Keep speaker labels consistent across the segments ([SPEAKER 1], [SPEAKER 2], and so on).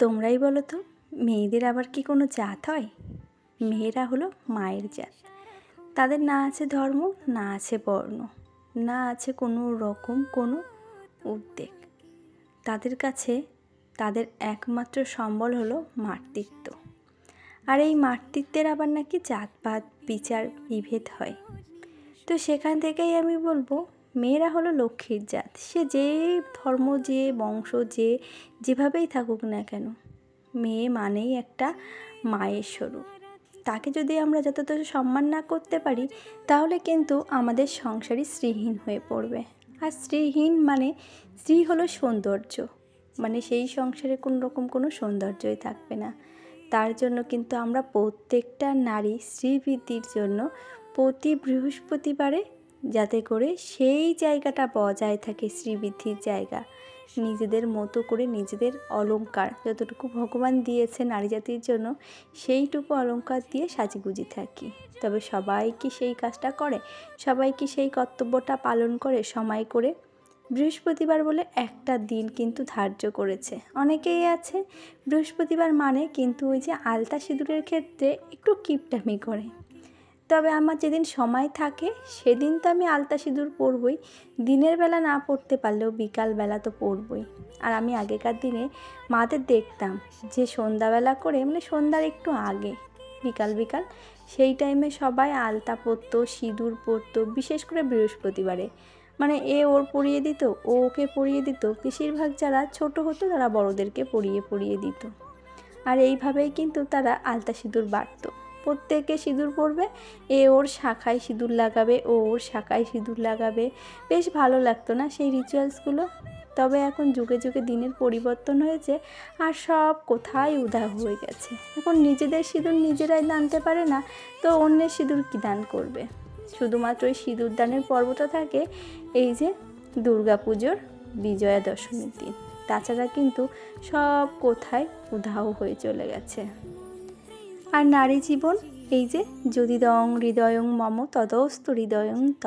[SPEAKER 1] তোমরাই বলো তো, মেয়েদের আবার কি কোনো জাত হয়? মেয়েরা হলো মায়ের জাত। তাদের না আছে ধর্ম, না আছে বর্ণ, না আছে কোনো রকম কোনো উদ্বেগ। তাদের কাছে তাদের একমাত্র সম্বল হলো মাতৃত্ব। আর এই মাতৃত্বের আবার নাকি জাতপাত বিচার, বিভেদ হয়। তো সেখান থেকেই আমি বলব মেয়েরা হলো লক্ষ্মীর জাত। সে যে ধর্ম, যে বংশ, যে যেভাবেই থাকুক না কেন, মেয়ে মানেই একটা মায়ের স্বরূপ। তাকে যদি আমরা যতটা সম্মান না করতে পারি, তাহলে কিন্তু আমাদের সংসারই শ্রীহীন হয়ে পড়বে। আর শ্রীহীন মানে স্ত্রী হলো সৌন্দর্য। মানে সেই সংসারে কোনো রকম কোনো সৌন্দর্যই থাকবে না। তার জন্য কিন্তু আমরা প্রত্যেকটা নারী শ্রীবৃদ্ধির জন্য প্রতি বৃহস্পতিবারে যাতে করে সেই জায়গাটা বজায় থাকে শ্রীবৃদ্ধির জায়গা। নিজেদের মতো করে নিজেদের অলংকার, যতটুকু ভগবান দিয়েছে নারী জাতির জন্য, সেইটুকু অলংকার দিয়ে সাজিগুজি থাকি। তবে সবাই কি সেই কাজটা করে? সবাই কি সেই কর্তব্যটা পালন করে? সময় করে বৃহস্পতিবার বলে একটা দিন কিন্তু ধার্য করেছে। অনেকেই আছে বৃহস্পতিবার মানে কিন্তু ওই যে আলতা সিঁদুরের ক্ষেত্রে একটু কিপটামি করে। তবে আমার যেদিন সময় থাকে, সেদিন তো আমি আলতা সিঁদুর পরবই। দিনের বেলা না পড়তে পারলেও বিকালবেলা তো পরবই। আর আমি আগেকার দিনে মাদের দেখতাম যে সন্ধ্যাবেলা করে মানে সন্ধ্যার একটু আগে, বিকাল বিকাল, সেই টাইমে সবাই আলতা পরতো, সিঁদুর পরতো, বিশেষ করে বৃহস্পতিবারে। মানে এ ওর পরিয়ে দিত, ও ওকে পরিয়ে দিত, বেশিরভাগ যারা ছোট হতো তারা বড়দেরকে পরিয়ে পরিয়ে দিত। আর এইভাবেই কিন্তু তারা আলতা সিঁদুর বাড়তো প্রত্যেকে সিঁদুর পরবে, এ ওর শাখায় সিঁদুর লাগাবে, ও ওর শাখায় সিঁদুর লাগাবে। বেশ ভালো লাগতো না সেই রিচুয়ালসগুলো তবে এখন যুগে যুগে দিনের পরিবর্তন হয়েছে আর সব কোথায় উদাহ হয়ে গেছে। এখন নিজেদের সিঁদুর নিজেরাই দানতে পারে না, তো অন্যের সিঁদুর কী দান করবে? শুধুমাত্র ওই সিঁদুর দানের পর্বটা থাকে এই যে দুর্গা পুজোর বিজয়া দশমীর দিন। তাছাড়া কিন্তু সব কোথায় উধাও হয়ে চলে গেছে। আর নারী জীবন, এই যে যদি দং হৃদয়ং মম তদস্ত হৃদয়ং ত।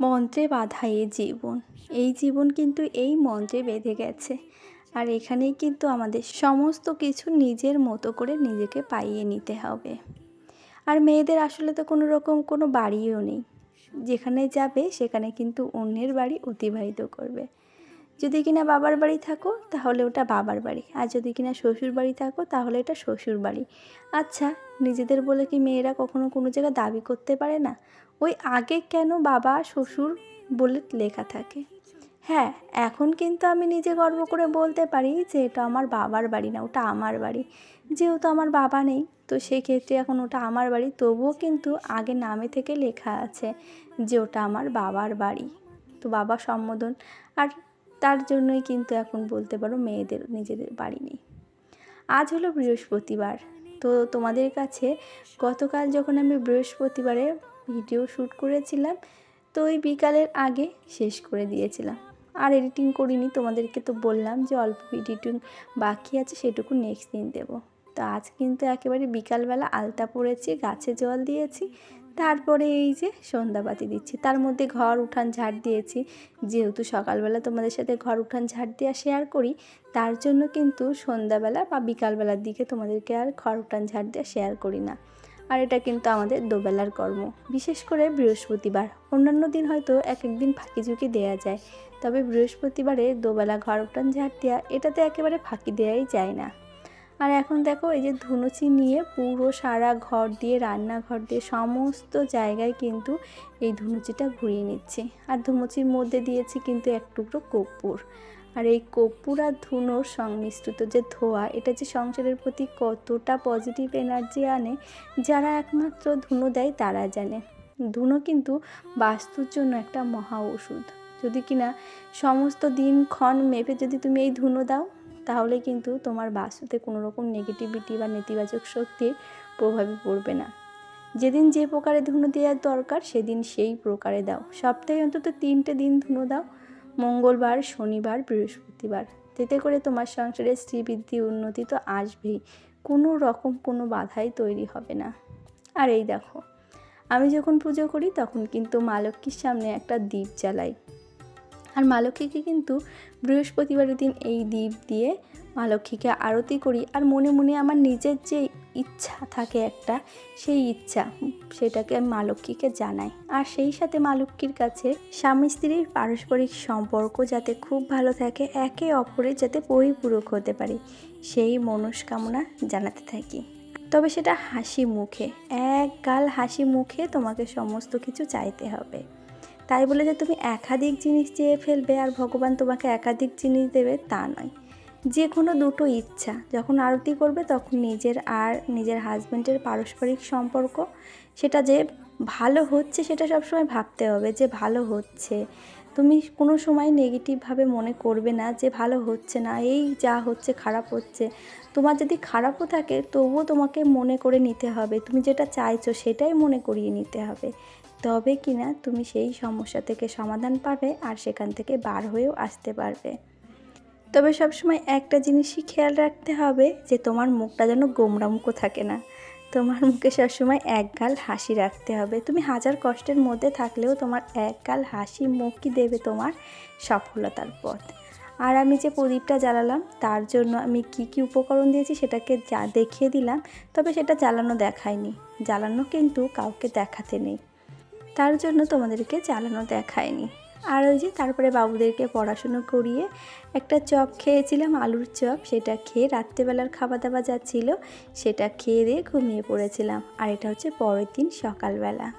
[SPEAKER 1] মন্ত্রে বাধা এ জীবন। এই জীবন কিন্তু এই মন্ত্রে বেঁধে গেছে। আর এখানেই কিন্তু আমাদের সমস্ত কিছু নিজের মতো করে নিজেকে পাইয়ে নিতে হবে। আর মেয়েদের আসলে তো কোনো রকম কোনো বাড়িও নেই। যেখানে যাবে, সেখানে কিন্তু অন্যের বাড়ি অতিবাহিত করবে। যদি কিনা বাবার বাড়ি থাকো, তাহলে ওটা বাবার বাড়ি। আর যদি কিনা শ্বশুর বাড়ি থাকো, তাহলে এটা শ্বশুর বাড়ি। আচ্ছা নিজেদের বলে কি মেয়েরা কখনো কোনো জায়গায় দাবি করতে পারে না? ওই আগে কেন বাবা, শ্বশুর বলে লেখা থাকে? হ্যাঁ এখন কিন্তু আমি নিজে গর্ব করে বলতে পারি যে এটা আমার বাবার বাড়ি না, ওটা আমার বাড়ি। যেহেতু আমার বাবা নেই, তো সেক্ষেত্রে এখন ওটা আমার বাড়ি, তবুও কিন্তু আগে নামে থেকে লেখা আছে যে ওটা আমার বাবার বাড়ি। তো বাবা সম্বোধন। আর তার জন্যই কিন্তু এখন বলতে পারো মেয়েদের নিজেদের বাড়ি নেই। আজ হলো বৃহস্পতিবার। তো তোমাদের কাছে গতকাল যখন আমি বৃহস্পতিবারে ভিডিও শ্যুট করেছিলাম, তো ওই বিকালের আগে শেষ করে দিয়েছিলাম। আর এডিটিং করিনি, তোমাদেরকে তো বললাম যে অল্প এডিটিং বাকি আছে, সেটুকু নেক্সট দিন দেবো। তো আজ কিন্তু একেবারে বিকালবেলা আলতা পড়েছি গাছে জল দিয়েছি তারপরে এই যে সন্ধ্যাবাতি দিচ্ছি। তার মধ্যে ঘর, উঠান, ঝাড় দিয়েছি। যেহেতু সকালবেলা তোমাদের সাথে ঘর, উঠান, ঝাড় দেওয়া শেয়ার করি, তার জন্য কিন্তু সন্ধ্যাবেলা বা বিকালবেলার দিকে তোমাদেরকে আর ঘর, উঠান, ঝাড় দেওয়া শেয়ার করি না। আর এটা কিন্তু আমাদের দোবেলার কর্ম। বিশেষ করে বৃহস্পতিবার। অন্যান্য দিন হয়তো এক একদিন ফাঁকি ঝুঁকি দেওয়া যায়। তবে বৃহস্পতিবারে দোবেলা ঘর, উঠান, ঝাড় দেওয়া এটাতে একেবারে ফাঁকি দেওয়াই যায় না। আর এখন দেখো এই যে ধুনুচি নিয়ে পুরো সারা ঘর দিয়ে, রান্নাঘর দিয়ে সমস্ত জায়গায় কিন্তু এই ধুনুচিটা ঘুরিয়ে নিচ্ছে। আর ধুনুচির মধ্যে দিয়েছি কিন্তু এক টুকরো কর্পূর। আর এই কর্পূর আর ধুনোর সংমিশ্রিত যে ধোয়া, এটা যে সংসারের প্রতি কতটা পজিটিভ এনার্জি আনে, যারা একমাত্র ধুনো দেয় তারা জানে। ধুনো কিন্তু বাস্তুর জন্য একটা মহা ওষুধ। যদি কিনা সমস্ত দিন ক্ষণ মেপে যদি তুমি এই ধুনো দাও তাহলে কিন্তু তোমার বাস্তুতে কোনো রকম নেগেটিভিটি বা নেতিবাচক শক্তির প্রভাবে পড়বে না। যেদিন যে প্রকারে ধুনো দেওয়ার দরকার, সেদিন সেই প্রকারে দাও। সপ্তাহে অন্তত তিনটে দিন ধুনো দাও। মঙ্গলবার, শনিবার, বৃহস্পতিবার। তেতে করে তোমার সংসারে শ্রীবৃদ্ধি উন্নতি তো আসবেই। কোনো রকম কোনো বাধাই তৈরি হবে না। আর এই দেখো, আমি যখন পুজো করি, তখন কিন্তু মা লক্ষ্মীর সামনে একটা দ্বীপ জ্বালাই। আর মা লক্ষ্মীকে কিন্তু বৃহস্পতিবারের দিন এই দ্বীপ দিয়ে মা লক্ষ্মীকে আরতি করি। আর মনে মনে আমার নিজের যে ইচ্ছা থাকে একটা, সেই ইচ্ছা সেটাকে আমি মা লক্ষ্মীকে জানাই। আর সেই সাথে মা লক্ষ্মীর কাছে স্বামী স্ত্রীর পারস্পরিক সম্পর্ক যাতে খুব ভালো থাকে, একে অপরের যাতে পরিপূরক হতে পারে, সেই মনস্কামনা জানাতে থাকি। তবে সেটা হাসি মুখে এক গাল হাসি মুখে তোমাকে সমস্ত কিছু চাইতে হবে। তাই বলে যে তুমি একাধিক জিনিস চেয়ে ফেলবে আর ভগবান তোমাকে একাধিক জিনিস দেবে তা নয়। যে কোনো দুটো ইচ্ছা, যখন আরতি করবে তখন নিজের আর নিজের হাজব্যান্ডের পারস্পরিক সম্পর্ক, সেটা যে ভালো হচ্ছে সেটা সবসময় ভাবতে হবে যে ভালো হচ্ছে। তুমি কোনো সময় নেগেটিভভাবে মনে করবে না যে ভালো হচ্ছে না, এই যা হচ্ছে খারাপ হচ্ছে। তোমার যদি খারাপও থাকে তবুও তোমাকে মনে করে নিতে হবে। তুমি যেটা চাইছো সেটাই মনে করিয়ে নিতে হবে। তবে কি না তুমি সেই সমস্যা থেকে সমাধান পাবে আর সেখান থেকে বার হয়েও আসতে পারবে। তবে সবসময় একটা জিনিসই খেয়াল রাখতে হবে যে তোমার মুখটা যেন গোমরা মুখও থাকে না। তোমার মুখে সবসময় এক গাল হাসি রাখতে হবে। তুমি হাজার কষ্টের মধ্যে থাকলেও তোমার এক গাল হাসি মুখই দেবে তোমার সফলতার পথ। আর আমি যে প্রদীপটা জ্বালালাম, তার জন্য আমি কি কি উপকরণ দিয়েছি সেটাকে যা দেখিয়ে দিলাম, তবে সেটা জ্বালানো দেখায়নি। জ্বালানো কিন্তু কাউকে দেখাতে নেই। তার জন্য তোমাদেরকে চালানো দেখায়নি। আর ওই যে তারপরে বাবুদেরকে পড়াশুনো করিয়ে একটা চপ খেয়েছিলাম, আলুর চপ। সেটা খেয়ে রাত্রেবেলার খাওয়া দাওয়া যা ছিল, সেটা খেয়ে দিয়ে ঘুমিয়ে পড়েছিলাম। আর এটা হচ্ছে পরের দিন সকালবেলা।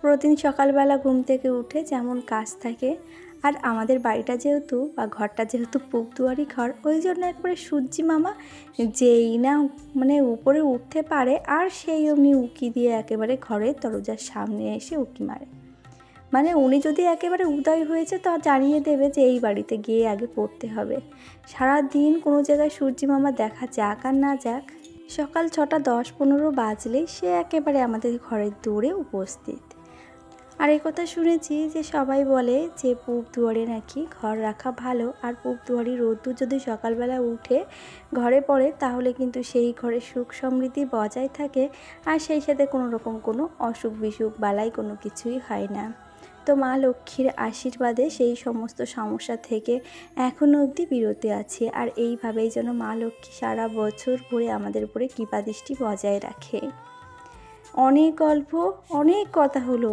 [SPEAKER 1] প্রতিদিন সকালবেলা ঘুম থেকে উঠে যেমন কাজ থাকে আর আমাদের বাড়িটা যেহেতু বা ঘরটা যেহেতু পুকদুয়ারি ঘর, ওই জন্য একবারে সূর্যি মামা যেই না মানে উপরে উঠতে পারে আর সেই অমনি উকি দিয়ে একেবারে ঘরের দরজার সামনে এসে উকি মারে। মানে উনি যদি একেবারে উদয় হয়েছে তা জানিয়ে দেবে যে এই বাড়িতে গিয়ে আগে পড়তে হবে। সারা দিন কোনো জায়গায় সূর্যি মামা দেখা যাক আর না যাক, সকাল ছটা দশ পনেরো বাজলেই সে একেবারে আমাদের ঘরের দূরে উপস্থিত। আর এই কথা শুনেছি যে সবাই বলে যে পূব দুয়ারে নাকি ঘর রাখা ভালো, আর পূব দুয়ারি রোদ্দুর যদি সকালবেলা উঠে ঘরে পড়ে, তাহলে কিন্তু সেই ঘরে সুখ সমৃদ্ধি বজায় থাকে, আর সেই সাথে কোনো রকম কোনো অসুখ বিসুখ বালাই কোনো কিছুই হয় না। তো মা লক্ষ্মীর আশীর্বাদে সেই সমস্ত সমস্যা থেকে এখনও অবধি বিরতি আছে, আর এইভাবেই যেন মা লক্ষ্মী সারা বছর ভরে আমাদের উপরে কৃপাদৃষ্টি বজায় রাখে। অনেক গল্প, অনেক কথা হলো।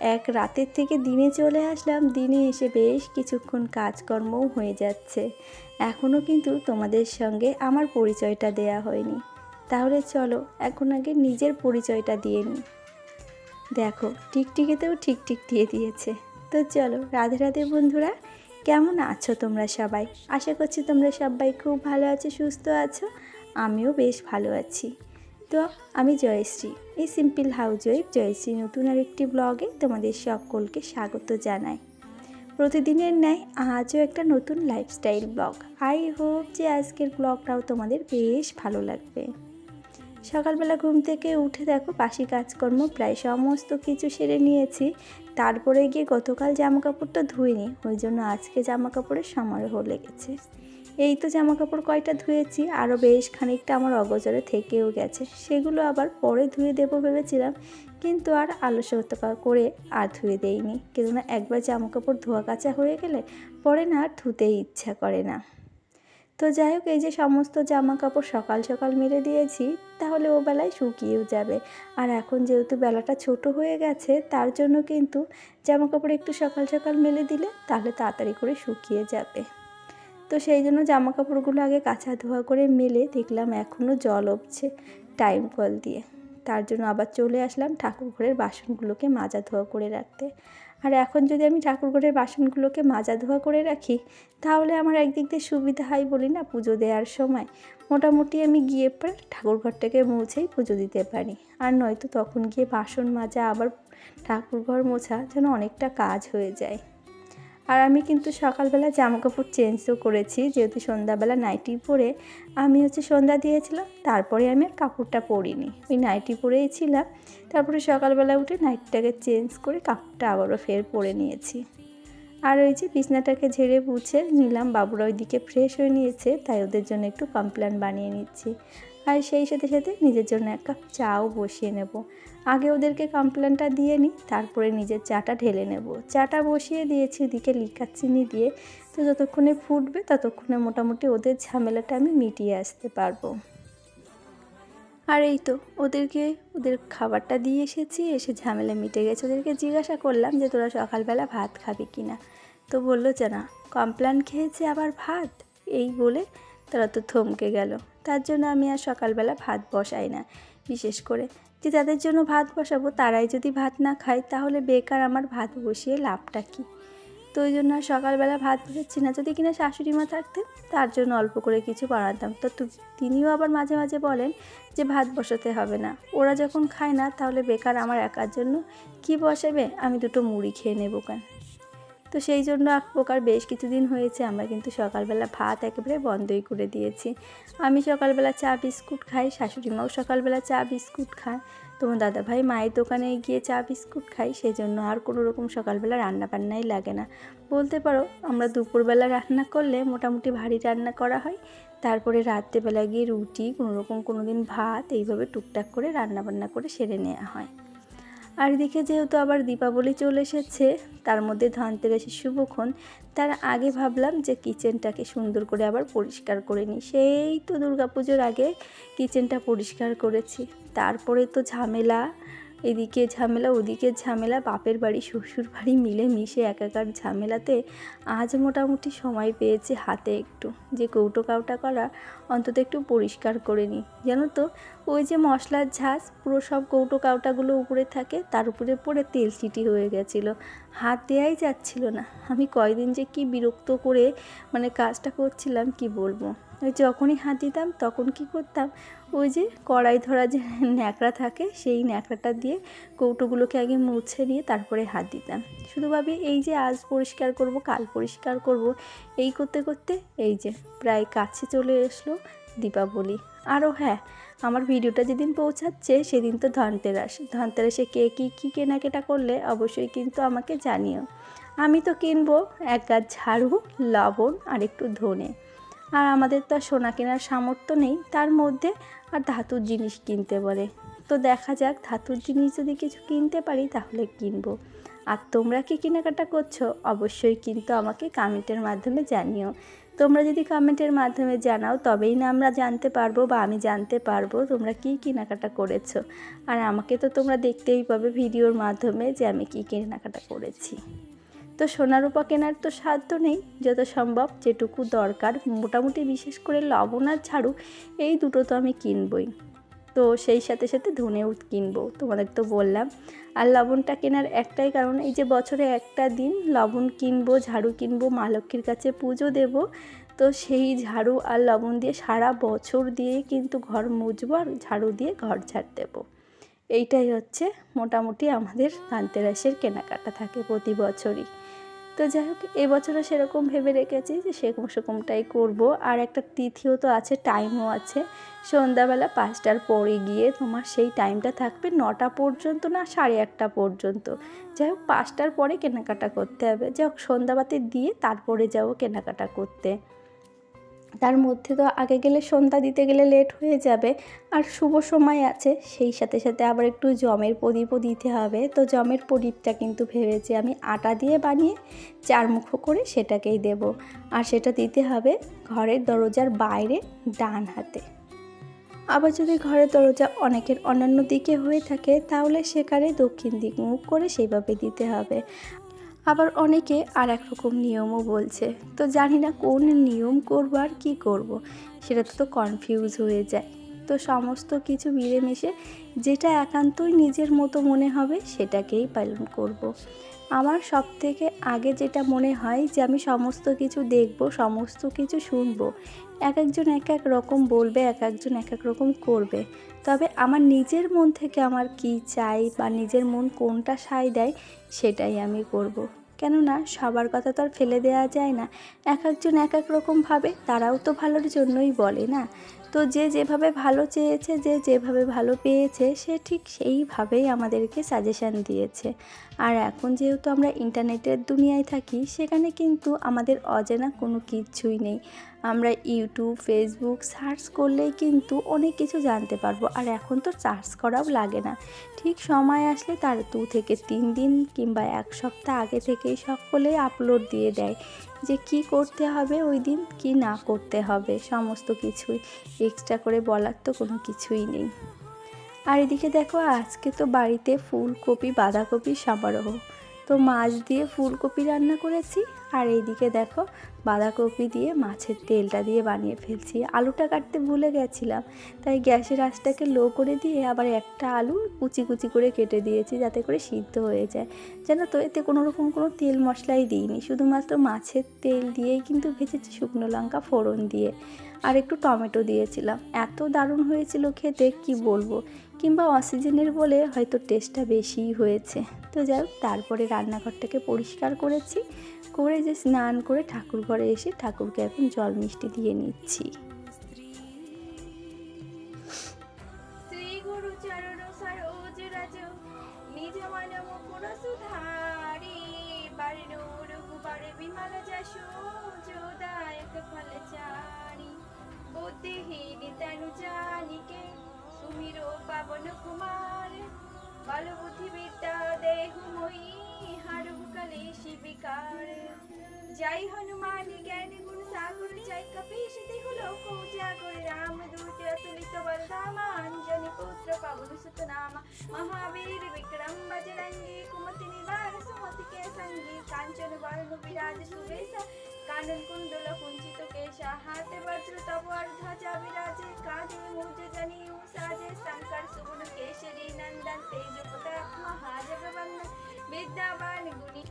[SPEAKER 1] এক রাতের থেকে দিনে চলে আসলাম। দিনে এসে বেশ কিছুক্ষণ কাজকর্মও হয়ে যাচ্ছে। এখনও কিন্তু তোমাদের সঙ্গে আমার পরিচয়টা দেয়া হয়নি। তাহলে চলো, এখন আগে নিজের পরিচয়টা দিয়ে নিই। দেখো, টিকটিকিতেও ঠিক দিয়ে দিয়েছে। তো চলো, রাধে রাধে বন্ধুরা, কেমন আছো তোমরা সবাই? আশা করছি তোমরা সবাই খুব ভালো আছো, সুস্থ আছো। আমিও বেশ ভালো আছি। তো, আমি জয়শ্রী। এই সিম্পল হাউস ওয়েব জয়শ্রী নতুন আর একটি ব্লগে তোমাদের সকলকে স্বাগত জানাই। প্রতিদিনের ন্যায় আজও একটা নতুন লাইফস্টাইল ব্লগ আই হোপ যে আজকের ব্লগটাও তোমাদের বেশ ভালো লাগবে। সকালবেলা ঘুম থেকে উঠে দেখো বাসি কাজকর্ম, প্রায় সমস্ত কিছু সেরে নিয়েছি। তারপরে গিয়ে গতকাল জামা কাপড়টা ধুইনি, ওই জন্য আজকে জামা কাপড়ের সমারোহ লেগেছে। এই তো জামা কাপড় কয়টা ধুয়েছি আরও বেশ খানিকটা আমার অগোচরে থেকেও গেছে। সেগুলো আবার পরে ধুয়ে দেবো ভেবেছিলাম, কিন্তু আর আলস্যতা করে আর ধুয়ে দেইনি। কেননা একবার জামা কাপড় ধোয়া কাচা হয়ে গেলে পরে না আর ধুতেই ইচ্ছা করে না। তো যাই হোক, এই যে সমস্ত জামা কাপড় সকাল সকাল মেরে দিয়েছি, তাহলে ও বেলায় শুকিয়েও যাবে। আর এখন যেহেতু বেলাটা ছোট হয়ে গেছে, তার জন্য কিন্তু জামা কাপড় একটু সকাল সকাল মেলে দিলে তাহলে তাড়াতাড়ি করে শুকিয়ে যাবে। তো সেই জন্য জামা কাপড়গুলো আগে কাঁচা ধোয়া করে মেলে দেখলাম এখনও জল অবছে টাইম কল দিয়ে। তার জন্য আবার চলে আসলাম ঠাকুর ঘরের বাসনগুলোকে মাজা ধোয়া করে রাখতে। আর এখন যদি আমি ঠাকুরঘরের বাসনগুলোকে মাজা ধোয়া করে রাখি, তাহলে আমার একদিক দিয়ে সুবিধা হয় বলি না পুজো দেওয়ার সময়। মোটামুটি আমি গিয়ে পর ঠাকুর ঘরটাকে মুছেই পুজো দিতে পারি। আর নয়তো তখন গিয়ে বাসন মাজা আবার ঠাকুরঘর মোছা যেন অনেকটা কাজ হয়ে যায়। আর আমি কিন্তু সকালবেলা জামা কাপড় চেঞ্জও করেছি, যেহেতু সন্ধ্যাবেলা নাইটি পরে আমি হচ্ছে সন্ধ্যা দিয়েছিলাম, তারপরে আমি কাপড়টা পরিনি। ওই নাইটি পরেই ছিলাম, তারপরে সকালবেলা উঠে নাইটিটাকে চেঞ্জ করে কাপড়টা আবারও ফের পরে নিয়েছি। আর ওই যে বিছনাটাকে ঝেড়ে বুঝে নিলাম, বাবুরা ওইদিকে ফ্রেশ হয়ে নিয়েছে, তাই ওদের জন্য একটু কমপ্লেন বানিয়ে নিচ্ছি। আর সেই সাথে সাথে নিজের জন্য এক কাপ চাও বসিয়ে নেব। আগে ওদেরকে কমপ্লেনটা দিয়ে নিই তারপরে নিজের চাটা ঢেলে নেব। চাটা বসিয়ে দিয়েছি, এদিকে লিকার চিনি দিয়ে। তো যতক্ষণে ফুটবে, ততক্ষণে মোটামুটি ওদের ঝামেলাটা আমি মিটিয়ে আসতে পারব। আর এই তো, ওদেরকে, ওদের খাবারটা দিয়ে এসেছি, এসে ঝামেলা মিটে গেছে। ওদেরকে জিজ্ঞাসা করলাম যে, তোরা সকালবেলা ভাত খাবি কি না? তো বলল যে, না কমপ্লান খেয়েছে আবার ভাত। এই বলে তারা তো থমকে গেল। তার জন্য আমি আর সকালবেলা ভাত বসাই না। বিশেষ করে যে যাদের জন্য ভাত বসাবো, তারাই যদি ভাত না খায়, তাহলে বেকার আমার ভাত বসিয়ে লাভটা কী? তো ওই জন্য সকালবেলা ভাত বসাচ্ছি না। যদি কিনা শাশুড়ি মা থাকতেন, তার জন্য অল্প করে কিছু বানাতাম। তো তিনিও আবার মাঝে মাঝে বলেন যে ভাত বসাতে হবে না। ওরা যখন খায় না, তাহলে বেকার আমার একার জন্য কি বসাবে? আমি দুটো মুড়ি খেয়ে নেব কেন? তো সেই জন্য এক প্রকার বেশ কিছুদিন হয়েছে, আমরা কিন্তু সকালবেলা ভাত একেবারে বন্ধই করে দিয়েছি। আমি সকালবেলা চা, বিস্কুট খাই শাশুড়ি মাও সকালবেলা চা, বিস্কুট খায়। তোমার দাদাভাই মায়ের দোকানে গিয়ে চা, বিস্কুট খাই সেই জন্য আর কোনো রকম সকালবেলা রান্না বান্নাই লাগে না। বলতে পারো, আমরা দুপুরবেলা রান্না করলে মোটামুটি ভারী রান্না করা হয়। তারপরে রাত্রেবেলা গিয়ে রুটি, কোনো রকম কোনো দিন ভাত, এইভাবে টুকটাক করে রান্না বান্না করে সেরে নেওয়া হয়। আর এদিকে যেহেতু আবার দীপাবলি চলে এসেছে, তার মধ্যে ধনতেরাসের শুভক্ষণ, তার আগে ভাবলাম যে কিচেনটাকে সুন্দর করে আবার পরিষ্কার করে নিই। সেই তো দুর্গাপুজোর আগে কিচেনটা পরিষ্কার করেছি। তারপরে তো ঝামেলা এদিকে ঝামেলা, ওদিকে ঝামেলা, বাপের বাড়ি, শ্বশুর বাড়ি মিলে মিশে একাকার ঝামেলাতে আজ মোটামুটি সময় পেয়েছে হাতে একটু। যে কৌটো কাউটা করা অন্তত একটু পরিষ্কার করে নিই জানো তো, ওই যে মশলার ঝাঁজ, পুরো সব কৌটো কাউটাগুলো উপরে থাকে, তার উপরে পড়ে তেল চিটি হয়ে গেছিল। হাত দেওয়াই যাচ্ছিল না। আমি কয়দিন যে কি বিরক্ত করে মানে কাজটা করছিলাম কি বলব? ওই যখনই হাত দিতাম তখন কি করতাম? ওই যে কড়াই ধরা যে ন্যাকড়া থাকে সেই ন্যাকড়াটা দিয়ে কৌটোগুলোকে আগে মুছে নিয়ে তারপরে হাত দিতাম। শুধু ভাবি এই যে আজ পরিষ্কার করব, কাল পরিষ্কার করব, এই করতে করতে এই যে প্রায় কাছে চলে আসলো দীপাবলি। আরও হ্যাঁ আমার ভিডিওটা যেদিন পৌঁছাচ্ছে, সেদিন তো ধনতেরাস। ধনতেরাসে কে কী কী কেনাকাটা করলে অবশ্যই কিন্তু আমাকে জানিও। আমি তো কিনবো এক গাছ ঝাড়ু, লবণ আর একটু ধনে। আর আমাদের তো আর সোনা কেনার সামর্থ্য নেই, তার মধ্যে আর ধাতুর জিনিস কিনতে বলে। তো দেখা যাক, ধাতুর জিনিস যদি কিছু কিনতে পারি, তাহলে কিনবো। আর তোমরা কি কেনাকাটা করছ, অবশ্যই কিন্তু আমাকে কমেন্টের মাধ্যমে জানিও। তোমরা যদি কমেন্টের মাধ্যমে জানাও, তবেই না আমরা জানতে পারব বা আমি জানতে পারব তোমরা কী কেনাকাটা করেছ। আর আমাকে তো তোমরা দেখতেই পাবে ভিডিওর মাধ্যমে যে আমি কী কেনাকাটা করেছি। তো সোনা রূপা কেনার তো সাধ্য নেই, যত সম্ভব যেটুকু দরকার, মোটামুটি বিশেষ করে লবণ আর ঝাড়ু, এই দুটো তো আমি কিনবই। তো সেই সাথে সাথে ধনেও কিনবো, তোমাদের তো বললাম। আর লবণটা কেনার একটাই কারণ, এই যে বছরে একটা দিন লবণ কিনবো, ঝাড়ু কিনবো, মা লক্ষ্মীর কাছে পুজো দেব, তো সেই ঝাড়ু আর লবণ দিয়ে সারা বছর দিয়ে কিন্তু ঘর মুছবো আর ঝাড়ু দিয়ে ঘর ঝাড় দেবো। এইটাই হচ্ছে মোটামুটি আমাদের ধানতেরাসের কেনাকাটা থাকে প্রতি বছরই। তো যাই হোক, এবছরও সেরকম ভেবে রেখেছি যে সেরকম সেরকমটাই করব। আর একটা তিথিও তো আছে টাইমও আছে। সন্ধ্যাবেলা পাঁচটার পরে গিয়ে তোমার সেই টাইমটা থাকবে নটা পর্যন্ত না সাড়ে একটা পর্যন্ত। যাই হোক, পাঁচটার পরে কেনাকাটা করতে হবে। যাই হোক, সন্ধ্যাবাতি দিয়ে তারপরে যাব কেনাকাটা করতে। তার মধ্যে তো আগে গেলে সন্ধ্যা দিতে গেলে লেট হয়ে যাবে, আর শুভ সময় আছে, সেই সাথে সাথে আবার একটু জমের প্রদীপও দিতে হবে। তো জমের প্রদীপটা কিন্তু ভেবেছি আমি আটা দিয়ে বানিয়ে চারমুখো করে সেটাকেই দেব। আর সেটা দিতে হবে ঘরের দরজার বাইরে, ডান হাতে। আবার যদি ঘরের দরজা অনেকের অন্যান্য দিকে হয়ে থাকে, তাহলে সেখানে দক্ষিণ দিক মুখ করে সেইভাবে দিতে হবে। আবার অনেকে আর এক রকম নিয়মও বলছে তো জানি না কোন নিয়ম করব আর কী করব। সেটা তো কনফিউজ হয়ে যায় তো সমস্ত কিছু মিলেমিশে যেটা একান্তই নিজের মতো মনে হবে সেটাকেই পালন করব। আমার সব থেকে আগে যেটা মনে হয় যে আমি সমস্ত কিছু দেখব, সমস্ত কিছু শুনব এক একজন এক এক রকম বলবে, এক একজন এক এক রকম করবে তবে আমার নিজের মন থেকে আমার কি চাই বা নিজের মন কোনটা সায় দেয় সেটাই আমি করব। কেননা সবার কথা তো আর ফেলে দেওয়া যায় না এক একজন এক এক রকমভাবে তারাও তো ভালোর জন্যই বলে না তো যে যেভাবে ভালো চেয়েছে, যে যেভাবে ভালো পেয়েছে, সে ঠিক সেইভাবেই আমাদেরকে সাজেশান দিয়েছে। আর এখন যেহেতু আমরা ইন্টারনেটের দুনিয়ায় থাকি, সেখানে কিন্তু আমাদের অজানা কোনো কিচ্ছুই নেই। আমরা ইউটিউব ফেসবুক সার্চ করলেই কিন্তু অনেক কিছু জানতে পারব। আর এখন তো সার্চ করাও লাগে না। ঠিক সময় আসলে তার দু থেকে তিন দিন কিংবা এক সপ্তাহ আগে থেকেই সকলেই আপলোড দিয়ে দেয়। যে কি করতে হবে, ওই দিন কি না করতে হবে, সমস্ত কিছুই এক্সট্রা করে বলার তো কোনো কিছুই নেই। আর এদিকে দেখো, আজকে তো বাড়িতে ফুলকপি, বাঁধাকপি সমারোহ। তো মাছ দিয়ে ফুলকপি রান্না করেছি। আর এইদিকে দেখো বাঁধাকপি দিয়ে মাছের তেলটা দিয়ে বানিয়ে ফেলছি। আলুটা কাটতে ভুলে গেছিলাম, তাই গ্যাসের আঁচটাকে লো করে দিয়ে আবার একটা আলু কুচি কুচি করে কেটে দিয়েছি যাতে করে সিদ্ধ হয়ে যায়। যেন তো, এতে কোনো রকম কোনো তেল মশলাই দিইনি, শুধুমাত্র মাছের তেল দিয়েই কিন্তু ভেজেছি শুকনো লঙ্কা ফোড়ন দিয়ে। আর একটু টমেটো দিয়েছিলাম। এত দারুণ হয়েছিল খেতে, কি বলব? কিংবা অক্সিজেনের বলে হয়তো টেস্টটা বেশিই হয়েছে। তো যাই তারপরে রান্নাঘরটাকে পরিষ্কার করেছি। করে যে স্নান করে ঠাকুর ঘরে এসে ঠাকুরকে এখন জল মিষ্টি দিয়ে নিচ্ছি।
[SPEAKER 2] বল বুদ্ধি বিদ্যা দেহু মই হারু কলেশি বিকার জয় হনুমান, জ্ঞান গুণ সাগর, জয় কপীশ, দেহু লোক, উজাগর, রাম দূত অতুলিত বলধামা অঞ্জনি পুত্র পবন সুত নামা মহাবীর বিক্রম বজরঙ্গী, কুমতি নিবার, সুমতি কে সঙ্গী, কাঞ্চন বরণ বিরাজ সুবেশ। কানন কুণ্ডল কুঞ্চিত কেশা হাতে বজ্র তবর ধ্বজা বিরাজে কাঁধে মুজ জনি সাজে শঙ্কর সুগুণ কেশরী নন্দন তেজ প্রতাপ মহাজগবন্দন বিদ্যাবান গুণী।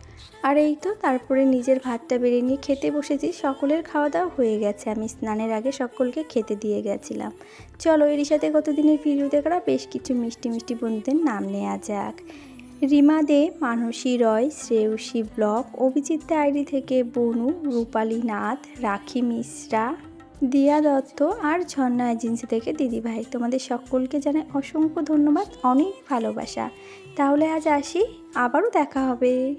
[SPEAKER 1] আর এই তো, তারপরে নিজের ভাতটা বেড়ে নিয়ে খেতে বসেছি। সকলের খাওয়া দাওয়া হয়ে গেছে। আমি স্নানের আগে সকলকে খেতে দিয়ে গেছিলাম। চলো এরই সাথে কতদিনের ভিডিওতে করা বেশ কিছু মিষ্টি মিষ্টি বন্ধুদের নাম নেওয়া যাক। রিমা দে মানসী রয়, শ্রেয়সী ব্লক, অভিজিৎ ডায়েরি থেকে বনু, রূপালী নাথ, রাখি মিশ্রা, দিয়া দত্ত আর ঝর্ণা এজেন্সি থেকে দিদিভাই। তোমাদের সকলকে জানাই অসংখ্য ধন্যবাদ, অনেক ভালোবাসা। তাহলে আজ আসি, আবারও দেখা হবে।